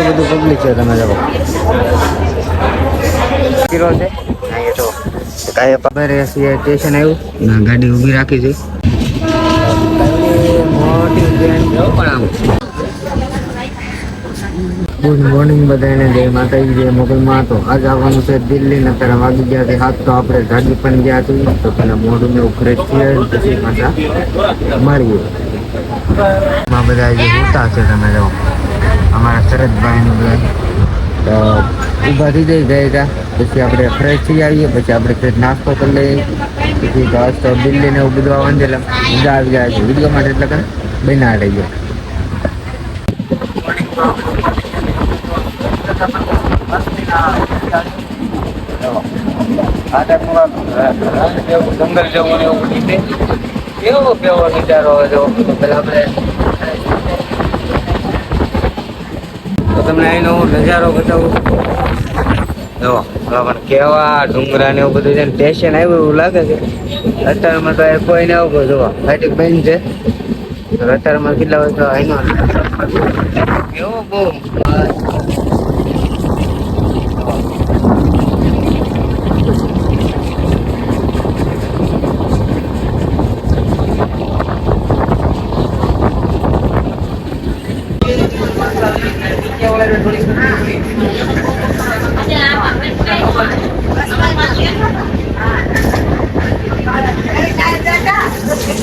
કેટલું બધું પબ્લિક છે તમે જુઓ. કિલો છે? અહીંયા જો કાંઈ ખબર છે સ્ટેશન આવ્યું. ને ગાડી ઊભી રાખી છે. મોટી ટ્રેન જો પણ આમ ગુડ મોર્નિંગ બધાને જય માતાજી જય મોગલમાં. તો આજ આવવાનું છે દિલ્હી ને ત્યારે વાગી ગયા છે હાથ તો આપણે ગાડી પણ ગયા હતી તો પેલા મોઢું ને ઉખરે છીએ પછી પાછા મળીએ. માં બધા જે હોતા છે તમે જો અમારા શરદભાઈ ને બધા તો ઊભા થઈ જઈ ગયા હતા પછી આપણે ફ્રેશ થઈ આવીએ પછી આપણે ફ્રેશ નાસ્તો કરી લઈએ પછી તો આજ તો દિલ્હી ને એવું બધું આવવાનું છે એટલે મજા આવી જાય છે વીડિયો માટે એટલે કે બના રહી જાય જંગલ જવું ને એવું બધું છે. કેવો કેવો નજારો હોય જો પેલા આપણે તો તમને અહીંનો હું નજારો બતાવું જો પણ કેવા ડુંગરા ને એવું બધું છે સ્ટેશન આવ્યું એવું લાગે છે. અત્યારમાં તો કોઈ ને આવું જોવા ફાઈટિંગ બેન છે. અત્યારમાં કેટલા વર્ષ અહીંનો કેવો બહુ.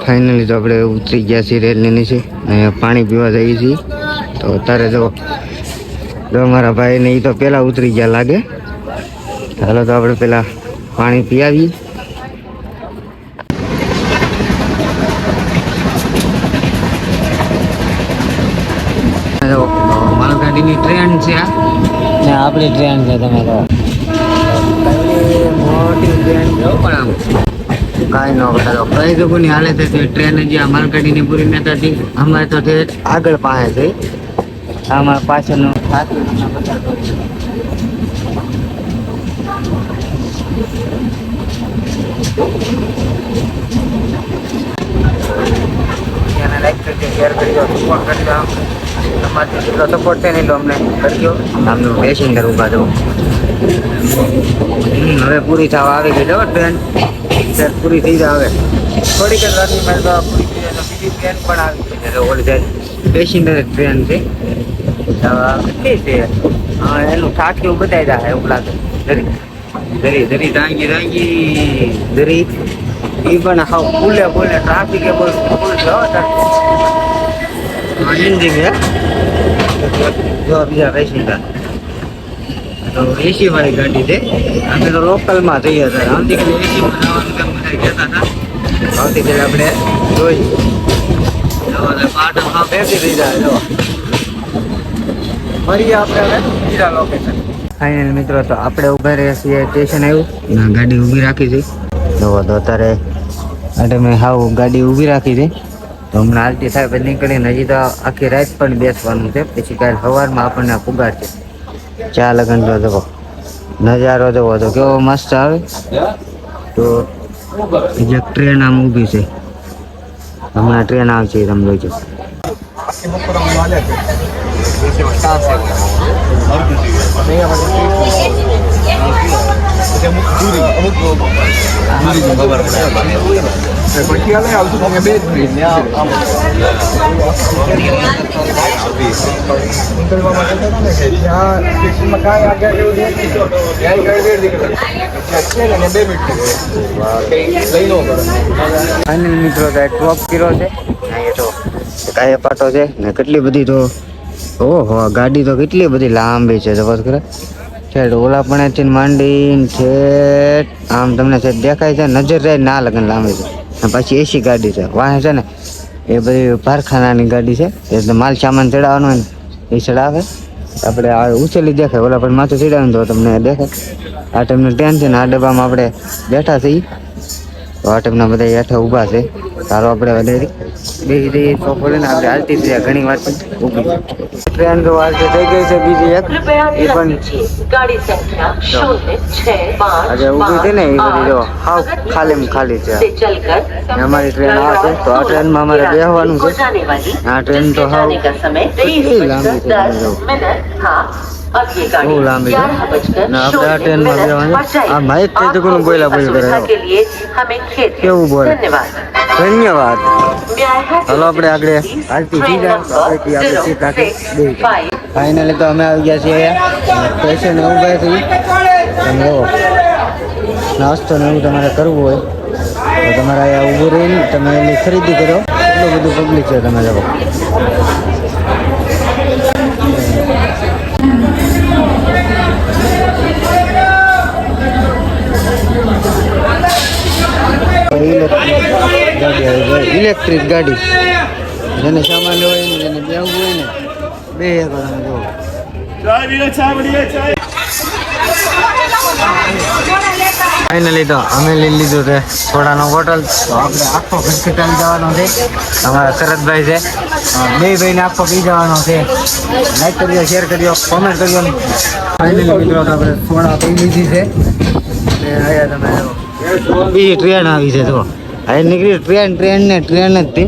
ફાઇનલી તો આપણે ઉતરી ગયા છીએ રેલની નીચે. અને પાણી પીવા જઈએ છીએ. તો અત્યારે જો જો મારા ભાઈ ને એ તો પહેલાં ઉતરી ગયા લાગે. ચાલો તો આપણે પેલા પાણી પી આવીએ જો, માલગાડીની ટ્રેન છે આ. આપણી ટ્રેન છે તમે તો. મોટી ટ્રેન છે પણ આમ. કાંઈ ન બતાવો કઈ લોકોની હાલે છે તે ટ્રેન આ માલગાડીની પૂરી નતા હતી અમારે તો તે આગળ પાસે છે આમાં પાછળનું ખાતું લાઈક કરજો શેર કરજો સપોર્ટ કરજો. તમારે જેટલો સપોર્ટ છે ને એટલો અમને કરજો. આમનું જવું હમ, હવે પૂરી થવા આવી ગઈ જો ટ્રેન ટ્રેન પૂરી થઈ જાય હવે થોડીક જ રાતની મેં તો પૂરી થઈ જાય તો બીજી ટ્રેન પણ આવી ગઈ છે તો ઓલી સાઈડ પેસેન્જર ટ્રેન છે તો કેટલી છે હા, એનું ઠાઠિયું બતાવી જાય એવું લાગે ધરી ધરી ધરી ટાંગી ટાંગી ધરી એ પણ હાવ ફૂલે ફૂલે ટ્રાફિક એ બસ ફૂલ છે હો એન્જિન છે જો બીજા પેસેન્જર તો એસી વાળી ગાડી છે અમે તો લોકલમાં જઈએ હતા આવતીકાલે એસીમાં જવાનું તેમ બધા કહેતા હતા આવતીકાલે આપણે જોઈ. પાટણમાં બેસી થઈ જો. મળીએ આપણે હવે બીજા લોકેશન ફાઇનલ મિત્રો તો આપણે ઊભા રહ્યા છીએ સ્ટેશન આવ્યું. ના ગાડી ઊભી રાખી છે. જોવો તો અત્યારે એટલે મેં હાવ ગાડી ઊભી રાખી છે. તો હમણાં આરતી સાહેબ નીકળી નીકળીને હજી તો આખી રાત પણ બેસવાનું છે. પછી કાલ સવારમાં આપણને પુગાર છે. ચા લગન જો જવો નજારો જવો તો કેવો મસ્ત આવે. તો એક ટ્રેન આમ ઊભી છે. હમણાં ટ્રેન આવશે તમે જોજો. પછી હાલે આવતું તમે બે જ મિનિટ ને નીકળવા માટે તો ને કે જ્યાં સ્ટેશનમાં કાંઈ આગળ એવું તો ત્યાં રેડ નીકળે ત્યાં છે. બે મિનિટ કંઈ લઈ પડે ફાઇનલ મિત્રો તો ટોપ કર્યો છે અહીંયા તો કાંઈ પાટો છે. ને કેટલી બધી તો, ઓહો ગાડી તો કેટલી બધી લાંબી છે, જબર કરે છેડ ઓલા પણ છે માંડીને છે આમ તમને છે દેખાય છે, નજર જાય ના લગન લાંબી છે. પછી એસી ગાડી છે. વાહ છે ને, એ બધી કારખાનાની ગાડી છે. એટલે માલ સામાન ચડાવવાનો હોય ને, એ ચડાવે. આપણે આ ઉછેલી દેખાય, ઓલા પણ માથું ચડાવીને તો તમને દેખાય. આ ટાઈમનું ટેન્શન, આ ડબ્બામાં આપણે બેઠા છીએ. આ ટાઈમના બધા હેઠા ઊભા છે. સારો આપણે વધારી બે દઈએ ચોપડે ને આપણે હાલતી થયા ઘણી વાર ઊભી ટ્રેન તો વાર તો થઈ ગઈ છે બીજી એક. એ પણ આજે ઊભી હતી ને એ બધી જો હાવ ખાલી ખાલી છે. અમારી ટ્રેન આ છે તો આ ટ્રેનમાં અમારે બેસવાનું છે. આ ટ્રેન તો હા લાંબી છે. શું લાંબી છે ને આપણે આ ટ્રેનમાં જવાનું. આ ભાઈ તે ચકુનું બોલા બોલ કરે કેવું બોલે? ધન્યવાદ. હલો આપણે આગળ આજથી સીધા આગળથી આપણે સીધા દઈએ ફાઇનલી તો અમે આવી ગયા છીએ પૈસે ને એવું ગયા છીએ. તમે નાસ્તો ને એવું તમારે કરવું હોય તો તમારે અહીંયા ઊભું રહીને તમે એની ખરીદી કરો. એટલું બધું પબ્લિક છે તમે લોકો ઇલેક્ટ્રિક ગાડી. આવી ઇલેક્ટ્રિક ગાડી જેને સામાન હોય ને જેને બેવું હોય ને બે એક તમે ફાઇનલી તો અમે લઈ લીધું છે સોડાનો બોટલ તો આપણે આખો હોસ્પિટલ જવાનો છે. અમારા શરદભાઈ છે. બે ભાઈને આખો પી જવાનો છે. લાઈક કરજો શેર કર્યો કોમેન્ટ કર્યો. ફાઇનલી મિત્રો આપણે સોડા પી લીધી છે. અને અહીંયા તમે બીજી ટ્રેન આવી છે જો હવે નીકળી ટ્રેન ટ્રેન ને ટ્રેન જ તે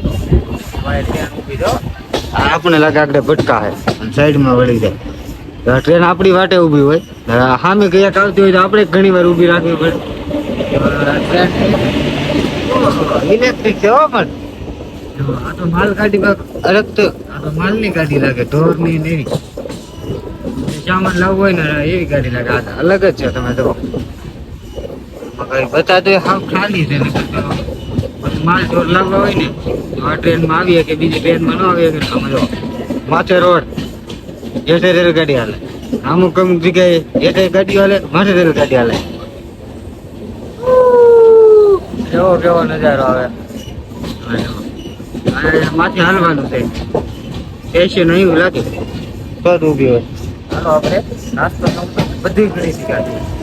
અમારે ટ્રેન ઊભી જો આ આપણને લાગે આગળ ભટકા અને સાઈડમાં વળી જાય. તો ટ્રેન આપણી વાટે ઊભી હોય. સામે ક્યાંક આવતી હોય તો આપણે ઘણી વાર ઊભી રાખવી પડે. ઇલેક્ટ્રિક છે હો પણ. આ તો માલ ગાડી અલગ તો આ તો માલની ગાડી લાગે, ઢોરની ને એવી. સામાન લાવવું હોય ને એવી ગાડી લાગે. આ અલગ જ છે, તમે જો કઈ બતાતો એ હાવ ખાલી છે નકર તો પછી માલ ઢોર લાવવા હોય ને તો આ ટ્રેનમાં આવીએ કે બીજી ટ્રેનમાં ન આવીએ કે તમે જો. માથે રોડ જેઠે રેલ ગાડી હાલે. અમુક અમુક જગ્યાએ જેઠે ગાડી હાલે માથે રેલ ગાડી હાલે. કેવો કેવો નજારો આવે. અને માથે હાલવાનું છે. સ્ટેશન એવું લાગે. તો જ ઊભી હોય? ચાલો આપણે નાસ્તો બધી ઘણી શીખાય